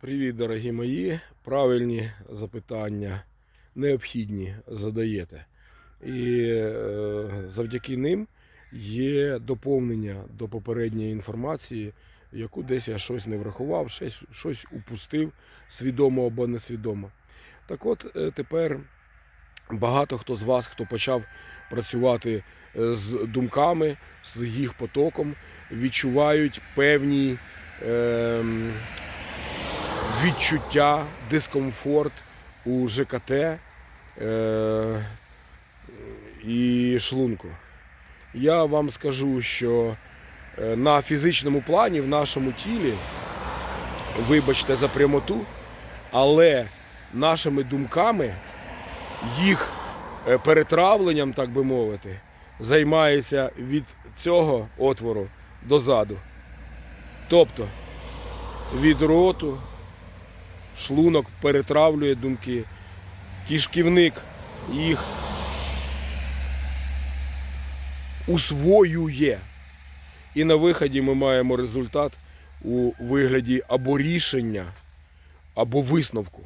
Привіт, дорогі мої. Правильні запитання, необхідні задаєте. І е, завдяки ним є доповнення до попередньої інформації, яку десь я щось не врахував, щось, щось упустив, свідомо або несвідомо. Так от е, тепер багато хто з вас, хто почав працювати е, з думками, з їх потоком, відчувають певні. ем, відчуття, дискомфорт у ЖКТ е, і шлунку. Я вам скажу, що е, на фізичному плані в нашому тілі, вибачте за прямоту, але нашими думками, їх е, перетравленням, так би мовити, займається від цього отвору до заду. Тобто від роту, шлунок перетравлює думки, кишківник їх усвоює. І на виході ми маємо результат у вигляді або рішення, або висновку.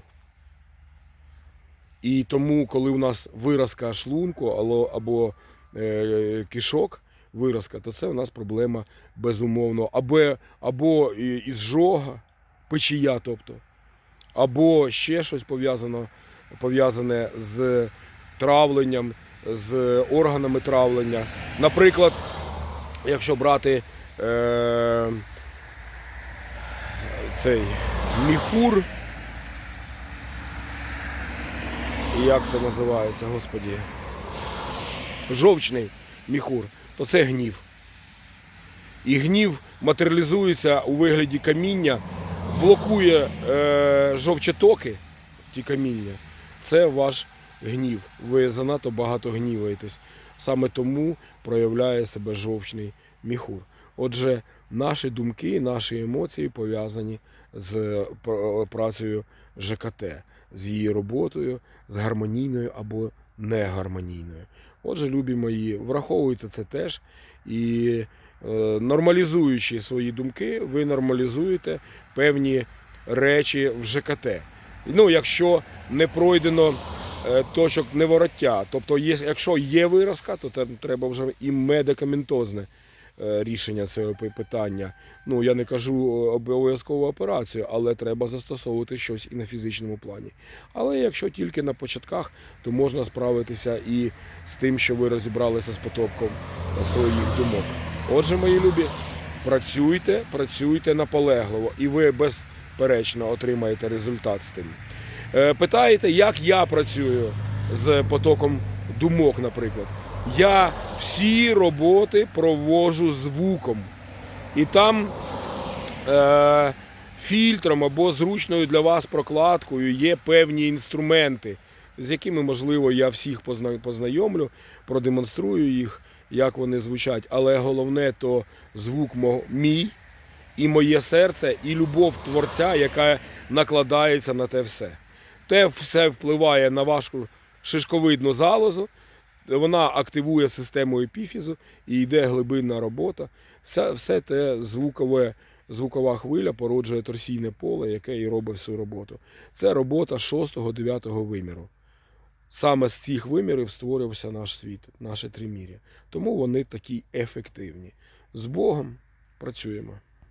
І тому, коли у нас виразка шлунку або, е, кишок, виразка, то це у нас проблема безумовно. Або, або ізжога, печія, тобто або ще щось пов'язане з травленням, з органами травлення. Наприклад, якщо брати е, цей міхур, як це називається, господі, жовчний міхур, то це гнів. І гнів матеріалізується у вигляді каміння, блокує е, жовчотоки, ті каміння. Це ваш гнів. Ви занадто багато гніваєтесь. Саме тому проявляє себе жовчний міхур. Отже, наші думки, наші емоції пов'язані з працею ЖКТ, з її роботою, з гармонійною або негармонійною. Отже, любі мої, враховуйте це теж і е, нормалізуючи свої думки, ви нормалізуєте певні речі в ЖКТ. Ну, якщо не пройдено е, точок невороття, тобто якщо є виразка, то там треба вже і медикаментозне е, рішення цього питання. Ну, я не кажу обов'язкову операцію, але треба застосовувати щось і на фізичному плані. Але якщо тільки на початках, то можна справитися і з тим, що ви розібралися з потоком своїх думок. Отже, мої любі, працюйте, працюйте наполегливо, і ви безперечно отримаєте результат з тим. Е, Питаєте, як я працюю з потоком думок, наприклад. Я всі роботи проводжу звуком. І там е, фільтром або зручною для вас прокладкою є певні інструменти, з якими, можливо, я всіх познайомлю, продемонструю їх, як вони звучать. Але головне то звук мій і моє серце, і любов творця, яка накладається на те все. Те все впливає на вашу шишковидну залозу, вона активує систему епіфізу і йде глибинна робота. Все, все те звукове, звукова хвиля породжує торсійне поле, яке і робить всю роботу. Це робота 6-9 виміру. Саме з цих вимірів створювався наш світ, наше тримір'я. Тому вони такі ефективні. З Богом працюємо.